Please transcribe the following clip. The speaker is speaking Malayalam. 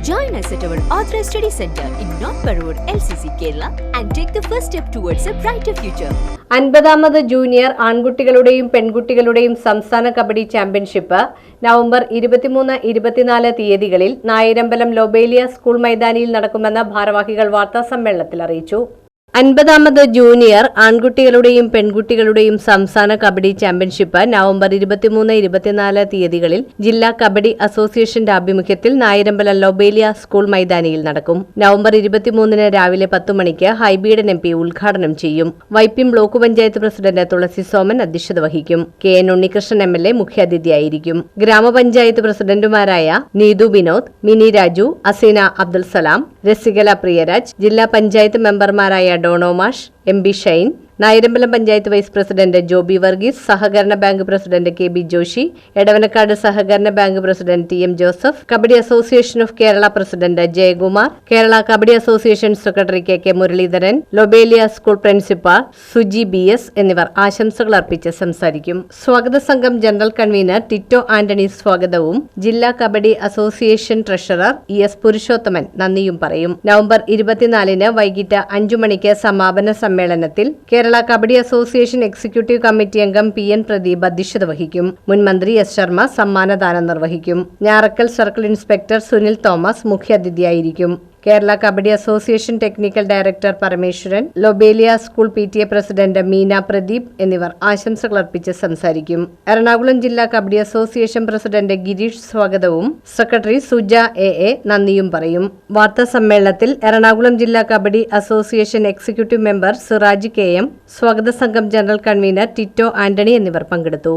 Join us at our authorized study center in North Parur, LCC, Kerala, and take the first step towards a brighter future. അൻപതാമത് ജൂനിയർ ആൺകുട്ടികളുടെയും പെൺകുട്ടികളുടെയും സംസ്ഥാന കബഡി ചാമ്പ്യൻഷിപ്പ് നവംബർ ഇരുപത്തിമൂന്ന് ഇരുപത്തിനാല് തീയതികളിൽ നായരമ്പലം ലൊബേലിയ സ്കൂൾ മൈതാനിയിൽ നടക്കുമെന്ന് ഭാരവാഹികൾ വാർത്താസമ്മേളനത്തിൽ അറിയിച്ചു അൻപതാമത് ജൂനിയർ ആൺകുട്ടികളുടെയും പെൺകുട്ടികളുടെയും സംസ്ഥാന കബഡി ചാമ്പ്യൻഷിപ്പ് നവംബർ ഇരുപത്തിമൂന്ന് ഇരുപത്തിനാല് തീയതികളിൽ ജില്ലാ കബഡി അസോസിയേഷന്റെ ആഭിമുഖ്യത്തിൽ നായരമ്പല ലൊബേലിയ സ്കൂൾ മൈതാനിയിൽ നടക്കും. നവംബർ ഇരുപത്തിമൂന്നിന് രാവിലെ പത്തു മണിക്ക് ഹൈബീഡൻ എം പി ഉദ്ഘാടനം ചെയ്യും. വൈപ്പിം ബ്ലോക്ക് പഞ്ചായത്ത് പ്രസിഡന്റ് തുളസി സോമൻ അധ്യക്ഷത വഹിക്കും. K N Unnikrishnan M L A മുഖ്യാതിഥിയായിരിക്കും. ഗ്രാമപഞ്ചായത്ത് പ്രസിഡന്റുമാരായ നീതു വിനോദ് മിനി രാജു അസീന അബ്ദുൽ സലാം രസികല പ്രിയരാജ് ജില്ലാ പഞ്ചായത്ത് മെമ്പർമാരായ ഡോണോമാഷ് M B Shine Nayarambalam panchayat vice president Joby Varghese സഹകരണ bank president K B Joshy Edavanakkad സഹകരണ bank president T M Joseph kabaddi association of Kerala president Jayakumar Kerala kabaddi association secretary K K Muraleedharan Lobelia school principal Suji B S എന്നിവർ ആശംസകൾ അർപ്പിച്ച് സംസാരിക്കും. സ്വാഗത സംഘം ജനറൽ കൺവീനർ ടിറ്റോ ആന്റണി സ്വാഗതവും. ജില്ലാ kabaddi association treasurer E S Purushothaman നന്ദിയും പറയും. നവംബർ ഇരുപത്തിനാലിന് വൈകിട്ട് അഞ്ചു മണിക്ക് സമാപന സമ്മേളനത്തിൽ Kerala kabaddi association executive committee അംഗം പി എൻ പ്രദീപ് അധ്യക്ഷത വഹിക്കും. മുൻ മന്ത്രി എസ് ശർമ്മ സമ്മാനദാനം നിർവഹിക്കും. Njarakkal circle inspector Sunil Thomas മുഖ്യാതിഥിയായിരിക്കും. Kerala kabaddi association technical director Parameswaran Lobelia school P T A president Meena Pradeep എന്നിവർ ആശംസകൾ അർപ്പിച്ച് സംസാരിക്കും. എറണാകുളം ജില്ലാ കബഡി അസോസിയേഷൻ പ്രസിഡന്റ് ഗിരീഷ് സ്വാഗതവും സെക്രട്ടറി സുജ എ എ നന്ദിയും പറയും. വാർത്താ സമ്മേളനത്തിൽ എറണാകുളം ജില്ലാ kabaddi association executive member Siraj K M സ്വാഗത സംഘം ജനറൽ കൺവീനർ ടിറ്റോ ആന്റണി എന്നിവർ പങ്കെടുത്തു.